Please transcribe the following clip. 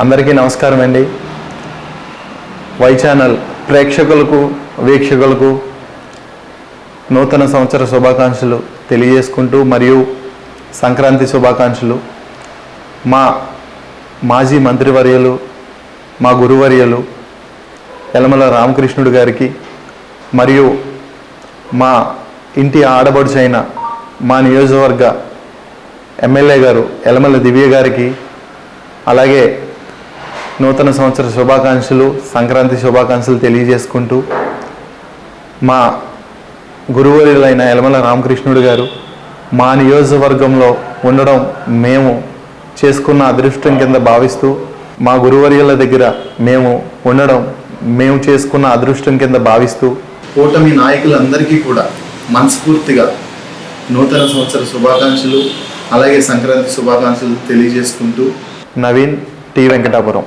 అందరికీ నమస్కారం అండి. వై ఛానల్ ప్రేక్షకులకు వీక్షకులకు నూతన సంవత్సర శుభాకాంక్షలు తెలియజేసుకుంటూ మరియు సంక్రాంతి శుభాకాంక్షలు. మా మాజీ మంత్రివర్యులు మా గురువర్యులు యలమల రామకృష్ణుడు గారికి మరియు మా ఇంటి ఆడబడుచైన మా నియోజకవర్గ ఎమ్మెల్యే గారు యలమల దివ్య గారికి అలాగే నూతన సంవత్సర శుభాకాంక్షలు సంక్రాంతి శుభాకాంక్షలు తెలియజేసుకుంటూ మా గురువులైన యలమల రామకృష్ణుడు గారు మా నియోజకవర్గంలో ఉండడం మేము చేసుకున్న అదృష్టం కింద భావిస్తూ మా గురువర్యుల దగ్గర మేము ఉండడం మేము చేసుకున్న అదృష్టం కింద భావిస్తూ కూటమి నాయకులందరికీ కూడా మనస్ఫూర్తిగా నూతన సంవత్సర శుభాకాంక్షలు అలాగే సంక్రాంతి శుభాకాంక్షలు తెలియజేసుకుంటూ నవీన్ టి వెంకటాపురం.